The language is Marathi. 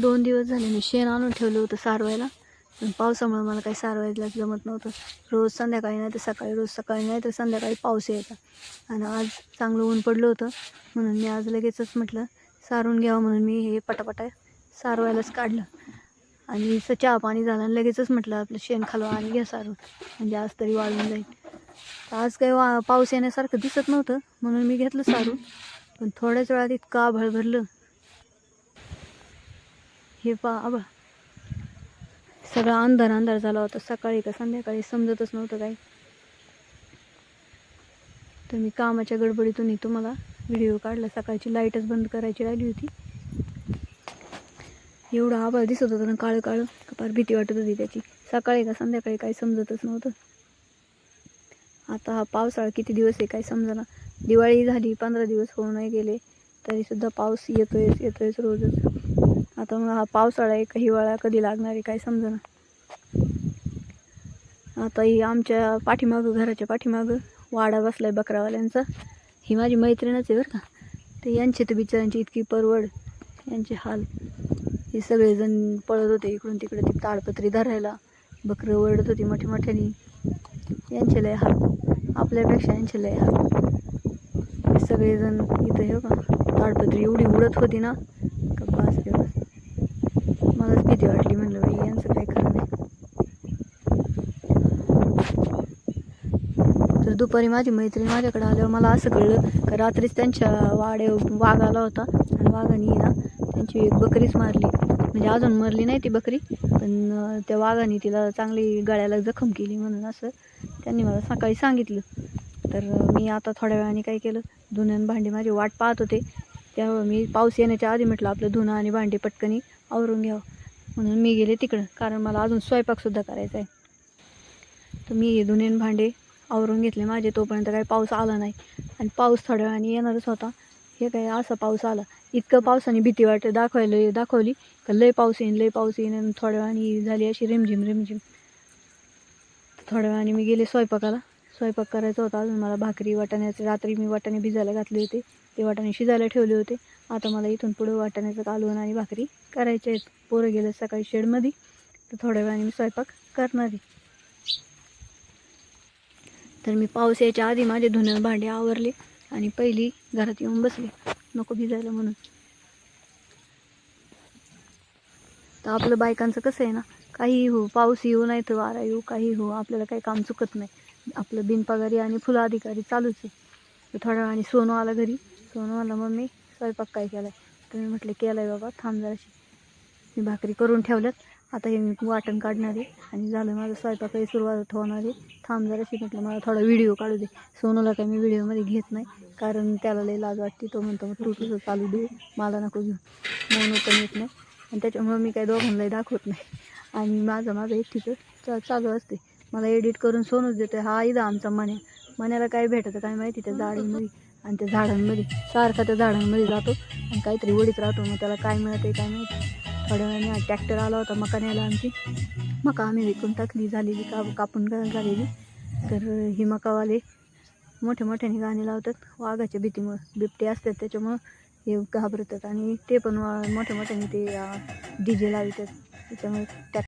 दोन दिवस झाले मी शेण आणून ठेवलं होतं सारवायला. पण पावसामुळे मला काही सारवायला जमत नव्हतं. रोज संध्याकाळी नाही तर सकाळी रोज सकाळी नाही तर संध्याकाळी पाऊस यायचा. आणि आज चांगलं ऊन पडलं होतं. म्हणून मी आज लगेचच म्हटलं सारून घ्यावं म्हणून मी हे पटापटा सारवायलाच काढलं. आणि स चहा पाणी झालं आणि लगेचच म्हटलं आपलं शेण खालवा आणि घ्या सारून. म्हणजे आज तरी वाळून जाईल. तर आज काही वा पाऊस येण्यासारखं दिसत नव्हतं. म्हणून मी घेतलं सारून. पण थोड्याच वेळात इतकं आभाळ भरलं. हे पा आबा सगळा अंधार अंधार झाला होता. सकाळी का संध्याकाळी समजतच नव्हतं काही. तर मी कामाच्या गडबडीतूनही तुम्हाला व्हिडिओ काढला. सकाळची लाईटच बंद करायची राहिली होती. एवढा आभाळ दिसत होता ना काळं काळं. फार भीती वाटत होती त्याची. सकाळी का संध्याकाळी काही समजतच नव्हतं. आता हा पावसाळा किती दिवस आहे काही समजना. दिवाळी झाली पंधरा दिवस होऊन नाही गेले. तरीसुद्धा पाऊस येतोयच येतोयच रोजच. आता मग हा पावसाळा आहे का हिवाळा कधी लागणार आहे काय समजना आता ही आमच्या पाठीमागं घराच्या पाठीमागं वाडा बसलाय बकरावाल्यांचा. ही माझी मैत्रीणच आहे बरं का. ते यांची तर बिचारांची इतकी परवड यांचे हाल. हे सगळेजण पळत होते इकडून तिकडे ती ताडपत्री धरायला. बकरं ओरडत होती मोठ्या मोठ्याने यांचे लय हाल. आपल्यापेक्षा यांचे लय हाल. हे सगळेजण इथं हे का ताडपत्री एवढी उडत होती ना. का बास रे बस. मलाच वाटली म्हणलं बाई यांचं काय खरं नाही तर दुपारी माझी मैत्रीण माझ्याकडे आल्यावर मला असं कळलं का रात्रीच त्यांच्या वाडे वाघ आला होता आणि वाघाने ना त्यांची एक बकरीच मारली. म्हणजे अजून मरली नाही ती बकरी पण त्या वाघाने तिला चांगली गळ्याला जखम केली म्हणून असं त्यांनी मला सकाळी सांगितलं. तर मी आता थोड्या वेळाने काय केलं धुण्यान आणि भांडी माझी वाट पाहत होते. त्यामुळे मी पाऊस येण्याच्या आधी म्हटलं आपलं धुणं आणि भांडी पटकनी आवरून घ्यावं. म्हणून मी गेले तिकडं. कारण मला अजून स्वयंपाकसुद्धा करायचा आहे. तर मी धुणे भांडे आवरून घेतले माझे. तोपर्यंत काही पाऊस आला नाही. आणि पाऊस थोड्या वेळाने येणारच होता. हे काय असा पाऊस आला. इतकं पावसाने भीती वाट दाखवायला दाखवली. का लय पाऊस येईन लय पाऊस येईन आणि थोड्या वेळाने झाली अशी रिमझिम रिमझिम. थोड्या वेळाने मी गेले स्वयंपाकाला. स्वयंपाक करायचा होता. अजून मला भाकरी वाटाण्याचे रात्री मी वाटाणे भिजायला घातले होते. ते वाटाणे शिजायला ठेवले होते. आता मला इथून पुढे वाटाण्याचं कालवण आणि भाकरी करायचे आहेत. पोरं गेले सकाळी शेडमध्ये. तर थोड्या वेळाने मी स्वयंपाक करणार आहे. तर मी पाऊस यायच्या आधी माझे धुणं भांडे आवरले आणि पहिली घरात येऊन बसले. नको भिजायला म्हणून. तर आपलं बायकांचं कसं आहे ना काही हो पाऊस येऊ नाही तर वारा येऊ काही हो आपल्याला काही काम चुकत नाही. आपलं बिनपगारी आणि फुलं अधिकारी चालूच आहे. थोड्या वेळाने सोनू आला घरी. सोनू आला मम्मी स्वयंपाक काय केला आहे तर मी म्हटलं केला आहे बाबा थांब जराशी. मी भाकरी करून ठेवल्यात. आता हे मी वाटण काढणार आहे आणि झालं माझं स्वयंपाकही सुरुवात होणार आहे. थांब जराशी म्हटलं मला थोडा व्हिडिओ काढू दे. सोनूला काही मी व्हिडिओमध्ये घेत नाही कारण त्याला लई लाज वाटते. तो म्हणतो मग तू तुझं चालू दे मला नको घेऊ म्हणून पण येत नाही. आणि त्याच्यामुळं मी काही दोघांनाही दाखवत नाही. आणि माझं माझं एकटीचं चा चालू असते. मला एडिट करून सोनूच देते हा इथं आमचा मण्या. मण्याला काय भेटतं काय माहिती? त्या झाडांमध्ये आणि त्या झाडांमध्ये सारखा त्या झाडांमध्ये जातो आणि काहीतरी वडीत राहतो. मग त्याला काय मिळते काय माहिती? थोड्या वेळाने ट्रॅक्टर आला होता मका न्यायला आमची मका आम्ही विकून टाकली झालेली का कापून झालेली. तर ही मकावाले मोठे मोठ्याने गाणे लावतात वाघाच्या भीतीमुळं. बिबटे असतात त्याच्यामुळं हे घाबरतात. आणि ते पण वा- मोठ्या मोठ्याने ते डी जे लावतात. त्याच्यामुळे त्या